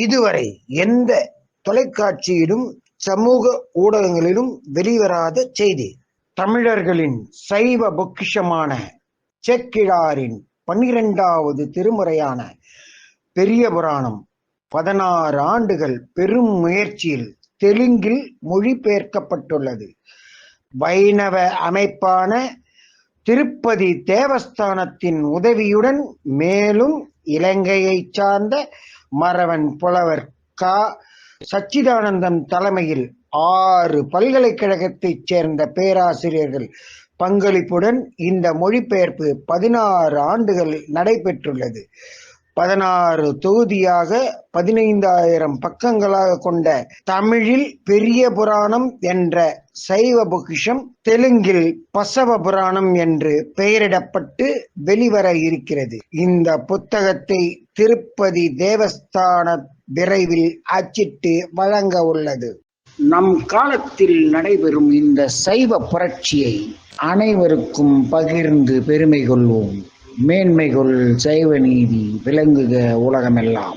இதுவரை எந்த தொலைக்காட்சியிலும் சமூக ஊடகங்களிலும் வெளிவராத செய்தி. தமிழர்களின் சைவ பொக்கிஷமான செக்கிழாரின் பன்னிரெண்டாவது திருமுறையான பெரிய புராணம் பதினாறு ஆண்டுகள் பெரும் முயற்சியில் தெலுங்கில் மொழிபெயர்க்கப்பட்டுள்ளது. வைணவ அமைப்பான திருப்பதி தேவஸ்தானத்தின் உதவியுடன் மேலும் இலங்கையைச் சார்ந்த மறவன் புலவர் கா. சச்சிதானந்தம் தலைமையில் ஆறு பல்கலைக்கழகத்தைச் சேர்ந்த பேராசிரியர்கள் பங்களிப்புடன் இந்த மொழிபெயர்ப்பு பதினாறு ஆண்டுகள் நடைபெற்றுள்ளது. பதினாறு தொகுதியாக பதினைந்தாயிரம் பக்கங்களாக கொண்ட தமிழில் பெரிய புராணம் என்ற சைவ பொக்கிஷம் தெலுங்கில் பசவ புராணம் என்று பெயரிடப்பட்டு வெளிவர இருக்கிறது. இந்த புத்தகத்தை திருப்பதி தேவஸ்தான விரைவில் அச்சிட்டு வழங்க உள்ளது. நம் காலத்தில் நடைபெறும் இந்த சைவ புரட்சியை அனைவருக்கும் பகிர்ந்து பெருமை கொள்வோம். மேன்மைகள் சைவ நீதி விளங்குக உலகமெல்லாம்.